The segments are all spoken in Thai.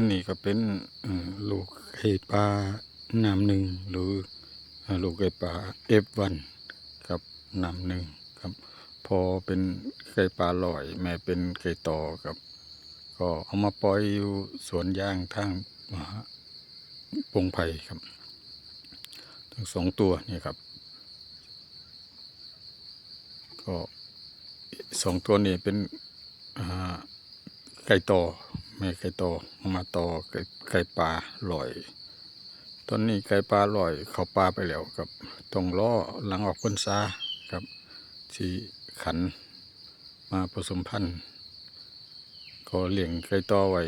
นี่ก็เป็นลูกไก่ปลาน้ำหนึ่งหรือลูกไก่ปลาเอฟวันครับน้ำหนึ่งครับ พอเป็นไก่ปลาลอย แม่เป็นไก่ต่อครับ ก็เอามาปล่อยอยู่สวนยางทางมาปงไผ่ครับ ทั้งสองตัวนี่ครับ ก็สองตัวนี้เป็นไก่ต่อ แม่ไก่ต่อเอามาต่อไก่ไก่ปลาลอยตอนนี้ไก่ปลาลอยเข้าปลาไปแล้วครับต้องล้อหลังออกพรรษาครับที่ขันมาผสมพันธุ์ก็เลี้ยงไก่ต่อไว้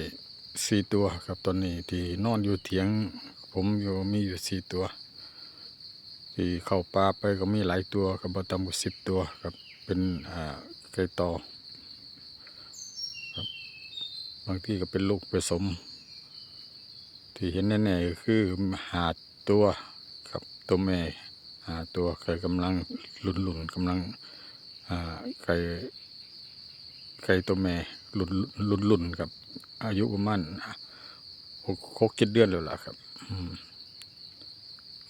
สี่ตัวครับตอนนี้ที่นอนอยู่เถียง ผมอยู่มีอยู่สี่ตัว ที่เข้าป่าไปก็มีหลายตัวครับบต่ำกว่าสิบตัวครับเป็นไก่ต่อางทีก็เป็นลูกผสม ที่เห็นแน่ๆก็คือหาดตัวครับตัวแม่หาตัวไก่กำลังหลุนๆกำลังไก่ไก่ตัวแม่ลุ่นลุ่นลุ่นๆครับ อายุประมาณหกหกเจ็ดเดือนแล้วล่ะครับอืม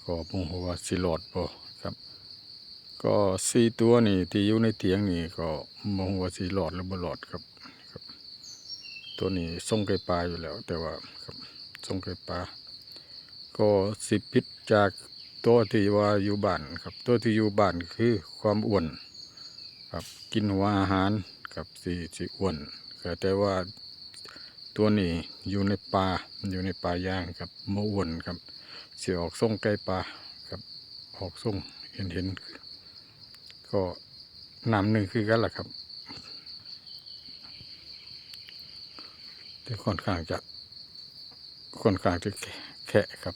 ก็พงว่าสิหลอดบ่ครับ ก็สี่ตัวนี่ที่อยู่ในเตียงนี่ก็มองว่าสิหลอดหรือบ่หลอดครับ ตัวนี้ส่งไก่ปลาอยู่แล้ว แต่ว่าครับส่งไก่ปลาก็สิบพิษจากตัวที่ว่าอยู่บ้านครับ ตัวที่อยู่บ้านคือความอ้วนครับกินหัวอาหารครับสิสิอ้วนแต่ว่าตัวนี้อยู่ในป่าอยู่ในป่าย่างครับบ่อ้วนครับเสิออกส่งไก่ปลาครับออกส่งเห็นเห็นก็น้ำหนึ่งคือกันแหละครับ ที่ค่อนข้างจะค่อนข้างจะแคะครับ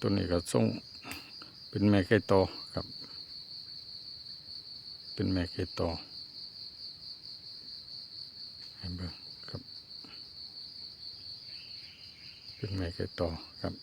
ตัวนี้ก็ส่งเป็นแม่ไก่โตครับ เป็นแม่ไก่โตอให้เบิ่งครับ เป็นแม่ไก่โตครับ